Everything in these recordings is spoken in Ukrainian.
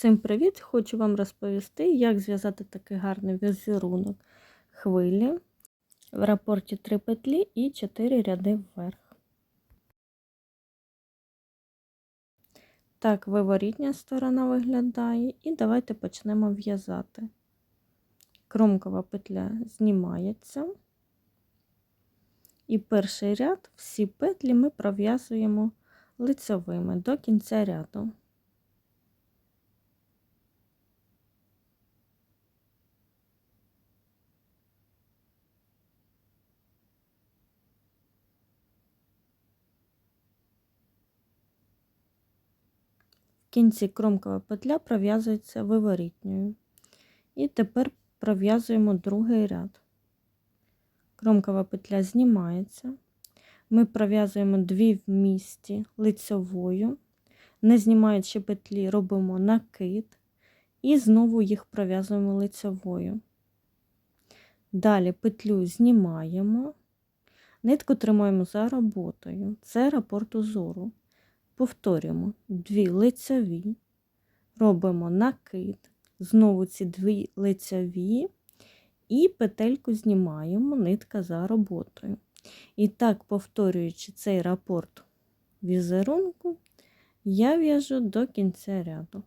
Всім привіт! Хочу вам розповісти, як зв'язати такий гарний візерунок хвилі в рапорті 3 петлі і 4 ряди вверх. Так виворітня сторона виглядає, і давайте почнемо в'язати. Кромкова петля знімається. І перший ряд всі петлі ми пров'язуємо лицевими до кінця ряду. Кінці кромкова петля пров'язується виворітньою. І тепер пров'язуємо другий ряд. Кромкова петля знімається. Ми пров'язуємо дві в місті лицьовою, не знімаючи петлі, робимо накид і знову їх пров'язуємо лицьовою. Далі петлю знімаємо, нитку тримаємо за роботою. Це рапорт узору. Повторюємо дві лицеві, робимо накид, знову ці дві лицеві і петельку знімаємо, нитка за роботою. І так, повторюючи цей рапорт візерунку, я в'яжу до кінця ряду.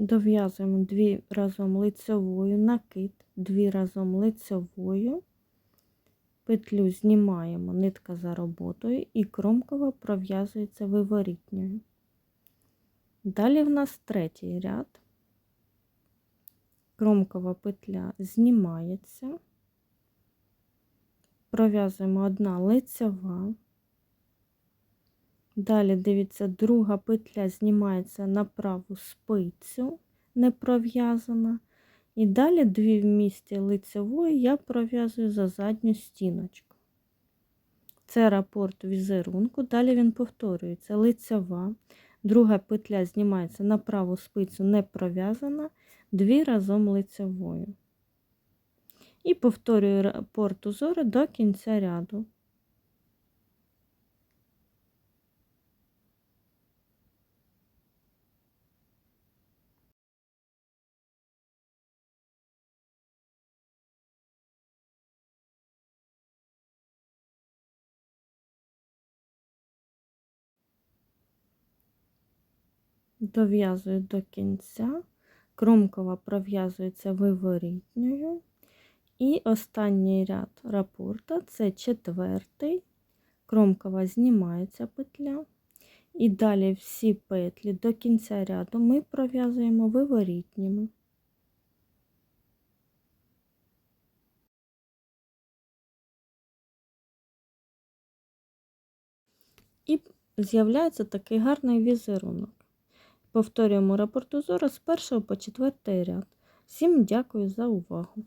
Дов'язуємо дві разом лицевою, накид, дві разом лицевою, петлю знімаємо нитка за роботою і кромкова пров'язується виворітньою. Далі в нас третій ряд, кромкова петля знімається, пров'язуємо одна лицева. Далі, дивіться, друга петля знімається на праву спицю, не пров'язана. І далі дві в місті лицевої я пров'язую за задню стіночку. Це рапорт візерунку. Далі він повторюється лицева, друга петля знімається на праву спицю, не пров'язана, дві разом лицевою. І повторюю рапорт узору до кінця ряду. Дов'язую до кінця, кромкова пров'язується виворітньою. І останній ряд рапорта це четвертий, кромкова знімається петля. І далі всі петлі до кінця ряду ми пров'язуємо виворітніми. І з'являється такий гарний візерунок. Повторюємо рапорту узору з 1 по 4 ряд. Всім дякую за увагу!